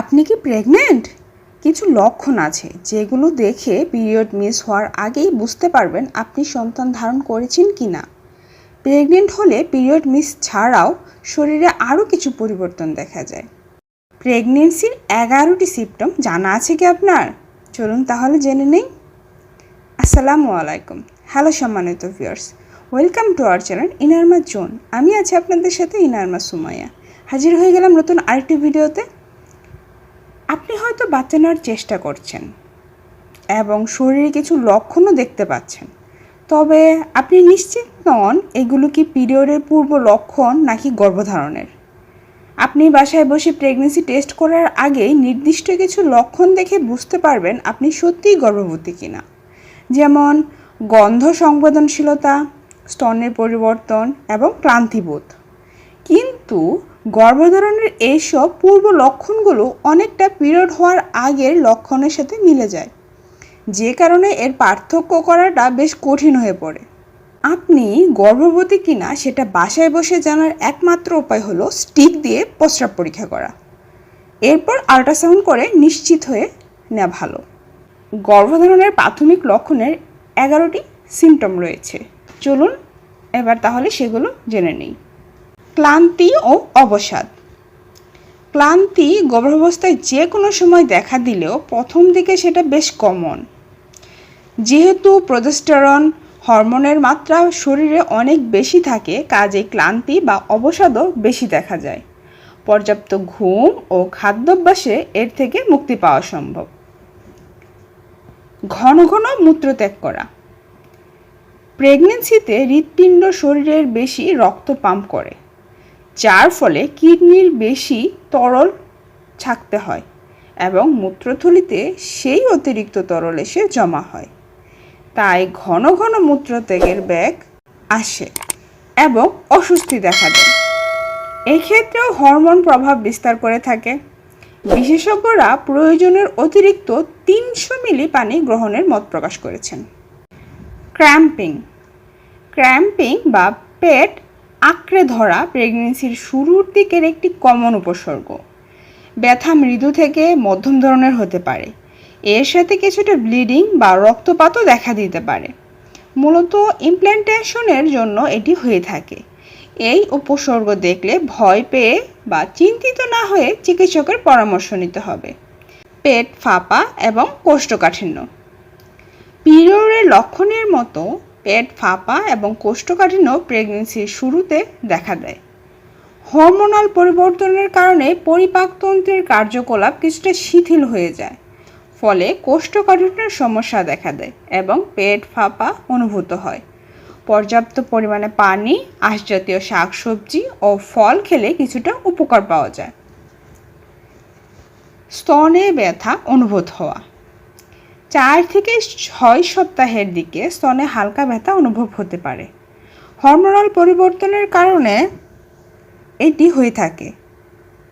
আপনি কি প্রেগনেন্ট কিছু লক্ষণ আছে যেগুলো দেখে পিরিয়ড মিস হওয়ার আগেই বুঝতে পারবেন আপনি সন্তান ধারণ করেছেন কি না প্রেগনেন্ট হলে পিরিয়ড মিস ছাড়াও শরীরে আরও কিছু পরিবর্তন দেখা যায়। প্রেগনেন্সির এগারোটি সিমটম জানা আছে কি আপনার? চলুন তাহলে জেনে নেই। আসসালামু আলাইকুম। হ্যালো সম্মানিত viewers welcome to our channel Inarma zone আমি আছি আপনাদের সাথে ইনারমা সুমাইয়া হাজির হয়ে গেলাম নতুন আরেকটি ভিডিওতে আপনি হয়তো বাচ্চা নেওয়ার চেষ্টা করছেন এবং শরীরে কিছু লক্ষণও দেখতে পাচ্ছেন। তবে আপনি নিশ্চিত নন এগুলো কি পিরিয়ডের পূর্ব লক্ষণ নাকি গর্ভধারণের। আপনি বাসায় বসে প্রেগনেন্সি টেস্ট করার আগেই নির্দিষ্ট কিছু লক্ষণ দেখে বুঝতে পারবেন আপনি সত্যিই গর্ভবতী কিনা। যেমন গন্ধ সংবেদনশীলতা, স্তনের পরিবর্তন এবং ক্লান্তিবোধ। কিন্তু গর্ভধারণের এইসব পূর্ব লক্ষণগুলো অনেকটা পিরিয়ড হওয়ার আগের লক্ষণের সাথে মিলে যায়, যে কারণে এর পার্থক্য করাটা বেশ কঠিন হয়ে পড়ে। আপনি গর্ভবতী কিনা সেটা বাসায় বসে জানার একমাত্র উপায় হলো স্টিক দিয়ে প্রস্রাব পরীক্ষা করা। এরপর আল্ট্রাসাউন্ড করে নিশ্চিত হয়ে নেওয়া ভালো। গর্ভধারণের প্রাথমিক লক্ষণের এগারোটি সিমটম রয়েছে। চলুন এবার তাহলে সেগুলো জেনে নিই। ক্লান্তি ও অবসাদ। ক্লান্তি গর্ভাবস্থায় যে কোনো সময় দেখা দিলেও প্রথম দিকে সেটা বেশ কমন। যেহেতু প্রজেস্টেরন হরমোনের মাত্রা শরীরে অনেক বেশি থাকে, কাজে ক্লান্তি বা অবসাদও বেশি দেখা যায়। পর্যাপ্ত ঘুম ও খাদ্যাভ্যাসে এর থেকে মুক্তি পাওয়া সম্ভব। ঘন ঘন মূত্রত্যাগ করা। প্রেগনেন্সিতে হৃৎপিণ্ড শরীরের বেশি রক্ত পাম্প করে। যার ফলে কিডনির বেশি তরল ছাকতে হয় এবং মূত্রথলিতে সেই অতিরিক্ত তরল এসে জমা হয়। তাই ঘন ঘন মূত্রত্যাগের ব্যাগ আসে এবং অস্বস্তি দেখা দেয়। এক্ষেত্রেও হরমোন প্রভাব বিস্তার করে থাকে। বিশেষজ্ঞরা প্রয়োজনের অতিরিক্ত তিনশো মিলি পানি গ্রহণের মত প্রকাশ করেছেন। ক্র্যাম্পিং। ক্র্যাম্পিং বা পেট আঁকড়ে ধরা প্রেগনেন্সির শুরুর দিকের একটি কমন উপসর্গ। ব্যথা মৃদু থেকে মধ্যম ধরনের হতে পারে। এর সাথে কিছুটা ব্লিডিং বা রক্তপাতও দেখা দিতে পারে। মূলত ইমপ্ল্যান্টেশনের জন্য এটি হয়ে থাকে। এই উপসর্গ দেখলে ভয় পেয়ে বা চিন্তিত না হয়ে চিকিৎসকের পরামর্শ নিতে হবে। পেট ফাঁপা এবং কোষ্ঠকাঠিন্য। পিরিয়ডের লক্ষণের মতো পেট, ফাঁপা এবং কোষ্ঠকাঠিন্য প্রেগনেন্সির শুরুতে দেখা দেয়। হরমোনাল পরিবর্তনের কারণে পরিপাকতন্ত্রের কার্যকলাপ কিছুটা শিথিল হয়ে যায়, ফলে কোষ্ঠকাঠিন্যের সমস্যা দেখা দেয় এবং পেট, ফাঁপা অনুভূত হয়। পর্যাপ্ত পরিমাণে পানি আঁশজাতীয় শাকসবজি ও ফল খেলে কিছুটা উপকার পাওয়া যায়। স্তনে ব্যথা অনুভূত হওয়া চার থেকে ছয় সপ্তাহের দিকে স্তনে হালকা ব্যথা অনুভব হতে পারে। হরমোনাল পরিবর্তনের কারণে এটি হয়ে থাকে।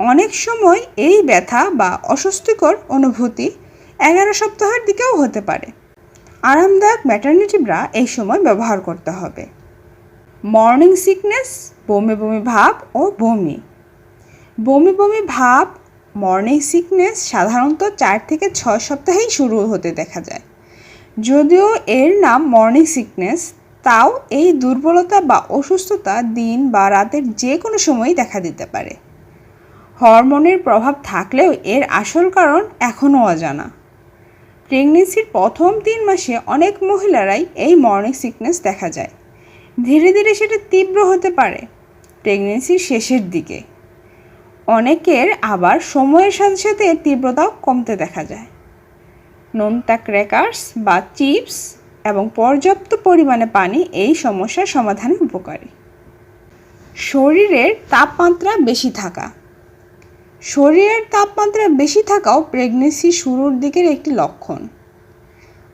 অনেক সময় এই ব্যথা বা অস্বস্তিকর অনুভূতি এগারো সপ্তাহের দিকেও হতে পারে। আরামদায়ক ম্যাটার্নিটি ব্রা এই সময় ব্যবহার করতে হবে। মর্নিং সিকনেস বমি বমি ভাব ও বমি। বমি বমি ভাব মর্নিং সিকনেস সাধারণত চার থেকে ছয় সপ্তাহেই শুরু হতে দেখা যায়। যদিও এর নাম মর্নিং সিকনেস তাও এই দুর্বলতা বা অসুস্থতা দিন বা রাতের যে কোনো সময়ই দেখা দিতে পারে। হরমোনের প্রভাব থাকলেও এর আসল কারণ এখনও অজানা। প্রেগনেন্সির প্রথম তিন মাসে অনেক মহিলারাই এই মর্নিং সিকনেস দেখা যায়। ধীরে ধীরে সেটা তীব্র হতে পারে। প্রেগনেন্সির শেষের দিকে। অনেকের আবার সময়ের সাথে সাথে এর তীব্রতাও কমতে দেখা যায়। নোনতা ক্র্যাকার্স বা চিপস এবং পর্যাপ্ত পরিমাণে পানি এই সমস্যার সমাধানে উপকারী। শরীরের তাপমাত্রা বেশি থাকা। শরীরের তাপমাত্রা বেশি থাকাও প্রেগনেন্সি শুরুর দিকের একটি লক্ষণ।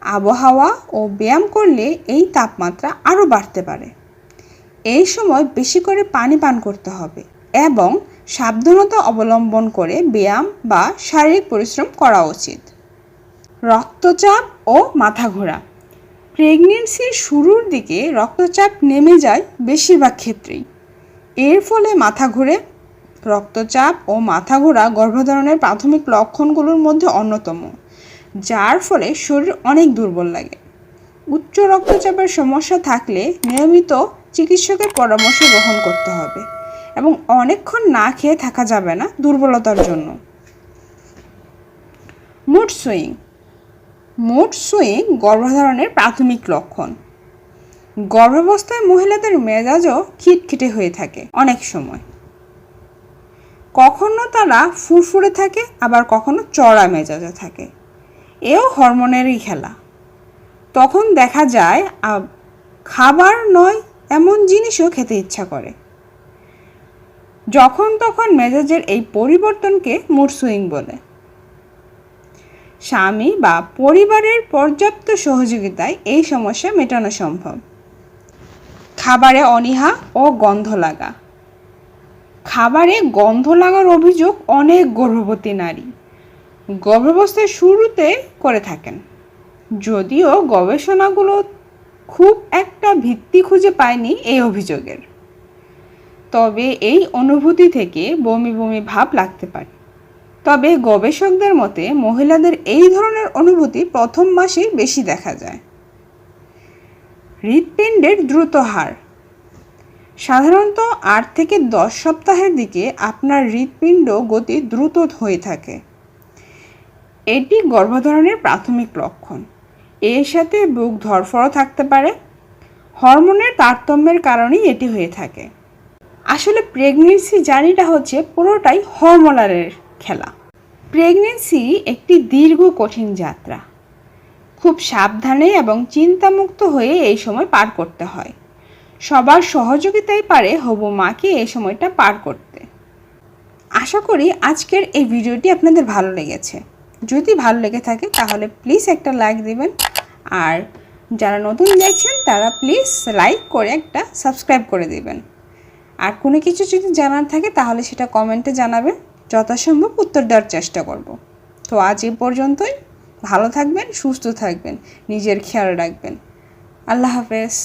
আবহাওয়া ও ব্যায়াম করলে এই তাপমাত্রা আরও বাড়তে পারে। এই সময় বেশি করে পানি পান করতে হবে এবং সাবধানতা অবলম্বন করে ব্যায়াম বা শারীরিক পরিশ্রম করা উচিত। রক্তচাপ ও মাথা ঘোরা প্রেগনেন্সির শুরুর দিকে রক্তচাপ নেমে যায় বেশিরভাগ ক্ষেত্রেই। এর ফলে মাথা ঘুরে রক্তচাপ ও মাথা ঘোরা গর্ভধারণের প্রাথমিক লক্ষণগুলোর মধ্যে অন্যতম, যার ফলে শরীর অনেক দুর্বল লাগে। উচ্চ রক্তচাপের সমস্যা থাকলে নিয়মিত চিকিৎসকের পরামর্শ গ্রহণ করতে হবে। এবং অনেকক্ষণ না খেয়ে থাকা যাবে না দুর্বলতার জন্য। Mood swing. মুড সুইং গর্ভধারণের প্রাথমিক লক্ষণ। গর্ভাবস্থায় মহিলাদের মেজাজও খিটখিটে হয়ে থাকে অনেক সময়। কখনো তারা ফুরফুরে থাকে, আবার কখনো চড়া মেজাজে থাকে। এও হরমোনেরই খেলা। তখন দেখা যায় খাবার নয় এমন জিনিসও খেতে ইচ্ছা করে। যখন তখন মেজাজের এই পরিবর্তনকে মুড সুইং বলে। স্বামী বা পরিবারের পর্যাপ্ত সহযোগিতায় এই সমস্যা মেটানো সম্ভব। খাবারে অনীহা ও গন্ধ লাগা। খাবারে গন্ধ লাগার অভিযোগ অনেক গর্ভবতী নারী। গর্ভাবস্থার শুরুতে করে থাকেন। যদিও গবেষণাগুলো খুব একটা ভিত্তি খুঁজে পায়নি এই অভিযোগের। তবে এই অনুভূতি থেকে বমি বমি ভাব লাগতে পারে। তবে গবেষকদের মতে মহিলাদের এই ধরনের অনুভূতি প্রথম মাসেই বেশি দেখা যায়। হৃৎপিণ্ডের দ্রুত হার। সাধারণত আট থেকে দশ সপ্তাহের দিকে আপনার হৃৎপিণ্ড গতি দ্রুত হয়ে থাকে। এটি গর্ভধারণের প্রাথমিক লক্ষণ। এর সাথে বুক ধরফরও থাকতে পারে। হরমোনের তারতম্যের কারণেই এটি হয়ে থাকে। আসলে প্রেগনেন্সি জার্নিটা হচ্ছে পুরোটাই হরমোনালের খেলা। প্রেগনেন্সি একটি দীর্ঘ কঠিন যাত্রা। খুব সাবধানে এবং চিন্তামুক্ত হয়ে এই সময় পার করতে হয়। সবার সহযোগিতাই পারে হবু মাকে এই সময়টা পার করতে। আশা করি আজকের এই ভিডিওটি আপনাদের ভালো লেগেছে। যদি ভালো লেগে থাকে তাহলে প্লিজ একটা লাইক দিবেন। আর যারা নতুন দেখছেন তারা প্লিজ লাইক করে একটা সাবস্ক্রাইব করে দিবেন। আর কোনো কিছু যদি জানার থাকে, তাহলে সেটা কমেন্টে জানাবেন। যথাসম্ভব উত্তর দেওয়ার চেষ্টা করব। তো আজ এ পর্যন্তই। ভালো থাকবেন, সুস্থ থাকবেন, নিজের খেয়াল রাখবেন। আল্লাহ হাফেজ।